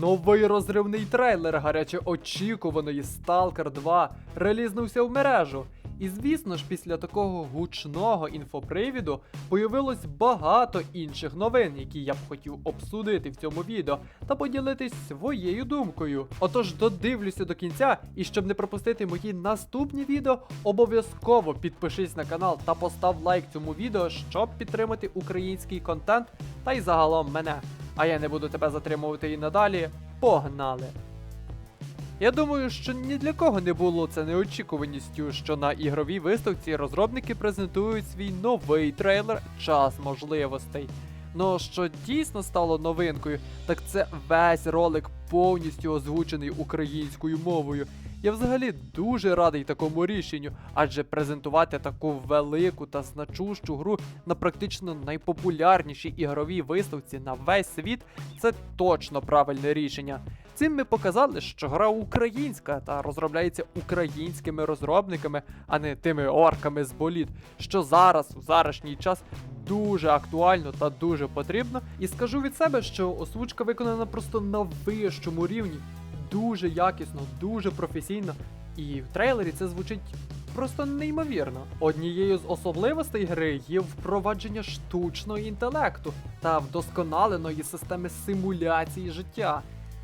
Новий розривний трейлер гаряче очікуваної Stalker 2 релізнувся в мережу. І звісно ж, після такого гучного інфопривіду появилось багато інших новин, які я б хотів обсудити в цьому відео та поділитись своєю думкою. Отож, додивлюся до кінця, і щоб не пропустити мої наступні відео, обов'язково підпишись на канал та постав лайк цьому відео, щоб підтримати український контент та й загалом мене. А я не буду тебе затримувати і надалі. Погнали! Я думаю, що ні для кого не було це неочікуваністю, що на ігровій виставці розробники презентують свій новий трейлер Час можливостей. Ну що дійсно стало новинкою, так це весь ролик повністю озвучений українською мовою. Я взагалі дуже радий такому рішенню, адже презентувати таку велику та значущу гру на практично найпопулярнішій ігровій виставці на весь світ це точно правильне рішення. Цим ми показали, що гра українська та розробляється українськими розробниками, а не тими орками з боліт, що зараз, у зарашній час, дуже актуально та дуже потрібно. І скажу від себе, що озвучка виконана просто на вищому рівні, дуже якісно, дуже професійно. І в трейлері це звучить просто неймовірно. Однією з особливостей гри є впровадження штучного інтелекту та вдосконаленої системи симуляції життя.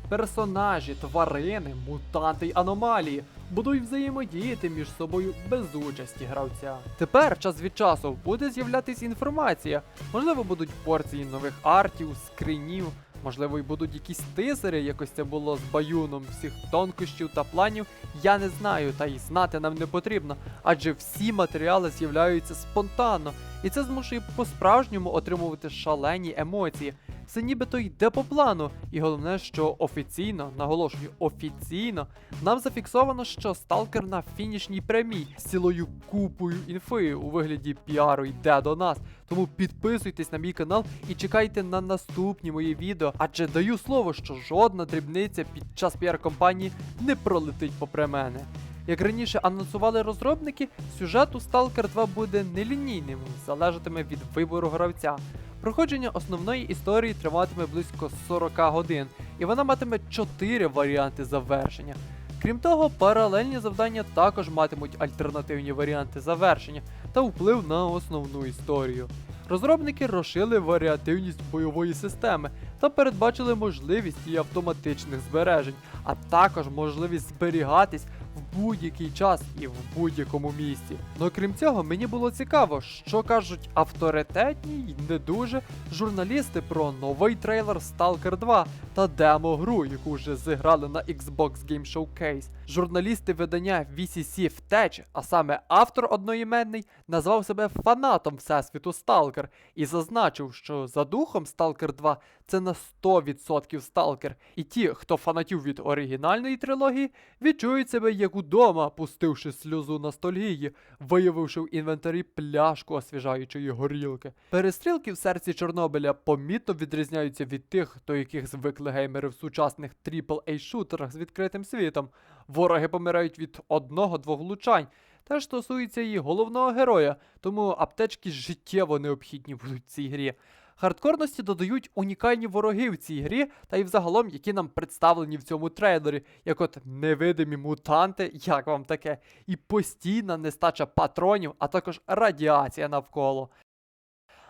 Персонажі, тварини, мутанти й аномалії будуть взаємодіяти між собою без участі гравця. Тепер час від часу буде з'являтись інформація. Можливо, будуть порції нових артів, скринів, можливо, й будуть якісь тизери, якось це було з баюном всіх тонкощів та планів. Я не знаю, та й знати нам не потрібно, адже всі матеріали з'являються спонтанно, і це змушує по-справжньому отримувати шалені емоції. Все нібито йде по плану, і головне, що офіційно, наголошую, офіційно, нам зафіксовано, що сталкер на фінішній прямій з цілою купою інфи у вигляді піару йде до нас. Тому підписуйтесь на мій канал і чекайте на наступні мої відео, адже даю слово, що жодна дрібниця під час піар-компанії не пролетить попри мене. Як раніше анонсували розробники, сюжет у Stalker 2 буде нелінійним, залежатиме від вибору гравця. Проходження основної історії триватиме близько 40 годин, і вона матиме 4 варіанти завершення. Крім того, паралельні завдання також матимуть альтернативні варіанти завершення та вплив на основну історію. Розробники розшили варіативність бойової системи та передбачили можливість її автоматичних збережень, а також можливість зберігатись будь-який час і в будь-якому місці. Ну крім цього, мені було цікаво, що кажуть авторитетні й не дуже журналісти про новий трейлер Stalker 2 та демо-гру, яку вже зіграли на Xbox Game Showcase. Журналісти видання VCC Втеч, а саме автор одноіменний, назвав себе фанатом всесвіту Stalker і зазначив, що за духом Stalker 2 це на 100% Stalker, і ті, хто фанатів від оригінальної трилогії, відчують себе як удома, пустивши сльозу ностальгії, виявивши в інвентарі пляшку освіжаючої горілки. Перестрілки в серці Чорнобиля помітно відрізняються від тих, до яких звикли геймери в сучасних aaa шутерах з відкритим світом. Вороги помирають від одного-двох влучань. Теж стосується і головного героя, тому аптечки життєво необхідні будуть в цій грі. Хардкорності додають унікальні вороги в цій грі, та й взагалом, які нам представлені в цьому трейлері, як от невидимі мутанти, як вам таке, і постійна нестача патронів, а також радіація навколо.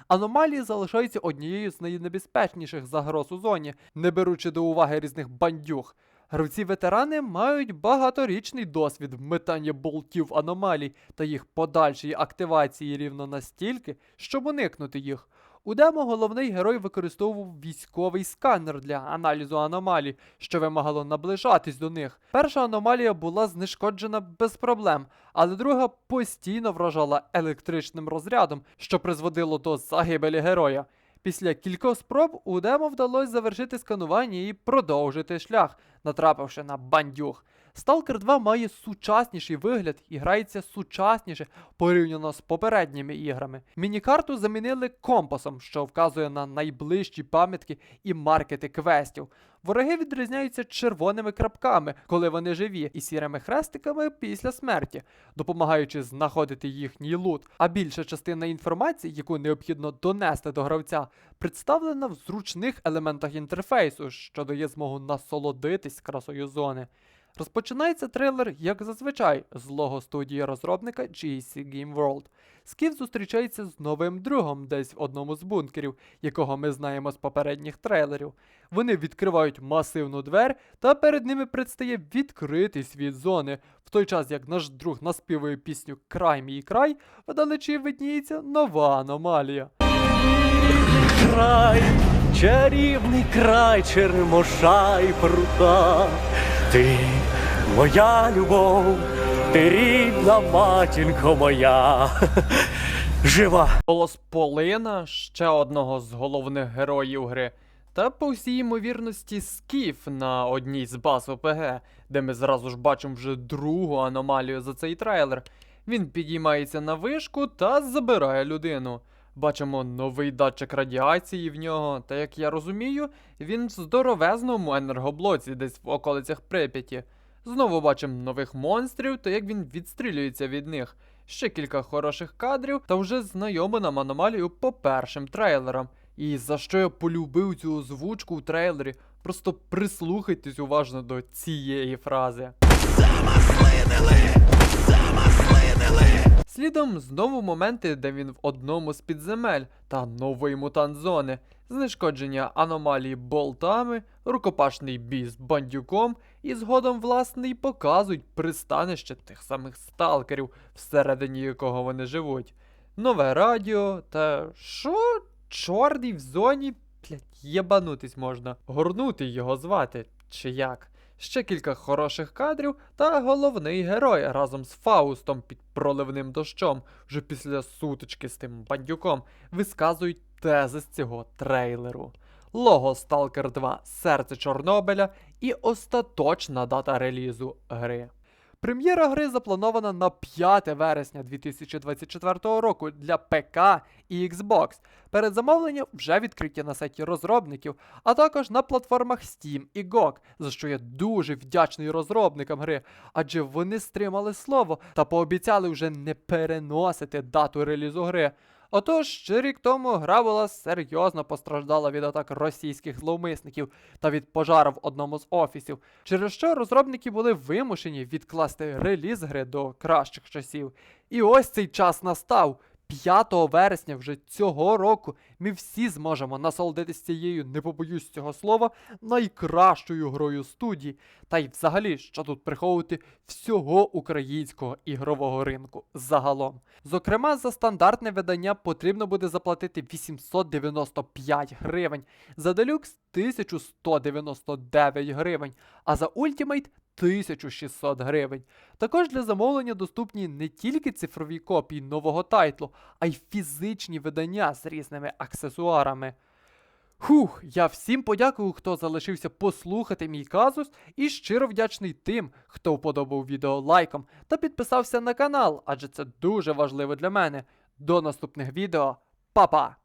Аномалії залишаються однією з найнебезпечніших загроз у зоні, не беручи до уваги різних бандюг. Гравці-ветерани мають багаторічний досвід вмитання болтів аномалій та їх подальшої активації рівно настільки, щоб уникнути їх. У демо головний герой використовував військовий сканер для аналізу аномалій, що вимагало наближатись до них. Перша аномалія була знешкоджена без проблем, але друга постійно вражала електричним розрядом, що призводило до загибелі героя. Після кількох спроб у демо вдалося завершити сканування і продовжити шлях, натрапивши на бандюг. Stalker 2 має сучасніший вигляд і грається сучасніше порівняно з попередніми іграми. Мінікарту замінили компасом, що вказує на найближчі пам'ятки і маркети квестів. Вороги відрізняються червоними крапками, коли вони живі, і сірими хрестиками після смерті, допомагаючи знаходити їхній лут. А більша частина інформації, яку необхідно донести до гравця, представлена в зручних елементах інтерфейсу, що дає змогу насолодитись красою зони. Розпочинається трейлер, як зазвичай, з лого студії розробника GSC Game World. Скіф зустрічається з новим другом десь в одному з бункерів, якого ми знаємо з попередніх трейлерів. Вони відкривають масивну двер, та перед ними предстає відкритий світ зони, в той час як наш друг наспівує пісню Край мій край, вдалечі видніється нова аномалія. Край, чарівний край, черемоша і прута. Ти моя любов, ти рідна матінко моя. Жива. Голос Полина, ще одного з головних героїв гри, та по всій ймовірності Скіф на одній з баз ОПГ, де ми зразу ж бачимо вже другу аномалію за цей трейлер. Він підіймається на вишку та забирає людину. Бачимо новий датчик радіації в нього, та як я розумію, він в здоровезному енергоблоці десь в околицях Прип'яті. Знову бачимо нових монстрів та як він відстрілюється від них. Ще кілька хороших кадрів та вже знайому нам аномалію по першим трейлерам. І за що я полюбив цю озвучку в трейлері, просто прислухайтесь уважно до цієї фрази. Слідом знову моменти, де він в одному з підземель та новий мутант зони, знешкодження аномалії болтами, рукопашний бій з бандюком і згодом власне й показують пристанище тих самих сталкерів, всередині якого вони живуть. Нове радіо та що? Чорний в зоні? Блять, єбанутись можна. Горнутий його звати, чи як? Ще кілька хороших кадрів та головний герой разом з Фаустом під проливним дощом, вже після сутички з тим бандюком, висказують тези з цього трейлеру. Лого Сталкер 2 Серце Чорнобиля і остаточна дата релізу гри. Прем'єра гри запланована на 5 вересня 2024 року для ПК і Xbox. Передзамовлення вже відкриті на сайті розробників, а також на платформах Steam і GOG, за що я дуже вдячний розробникам гри, адже вони стримали слово та пообіцяли вже не переносити дату релізу гри. Отож, ще рік тому гра була серйозно постраждала від атак російських зловмисників та від пожару в одному з офісів, через що розробники були вимушені відкласти реліз гри до кращих часів. І ось цей час настав. 5 вересня вже цього року ми всі зможемо насолодитись цією, не побоюсь цього слова, найкращою грою студії. Та й взагалі, що тут приховувати всього українського ігрового ринку загалом. Зокрема, за стандартне видання потрібно буде заплатити 895 гривень, за делюкс 1199 гривень, а за ультімейт 1600 гривень. Також для замовлення доступні не тільки цифрові копії нового тайтлу, а й фізичні видання з різними аксесуарами. Хух, я всім подякую, хто залишився послухати мій казус, і щиро вдячний тим, хто вподобав відео лайком та підписався на канал, адже це дуже важливо для мене. До наступних відео, Па-па!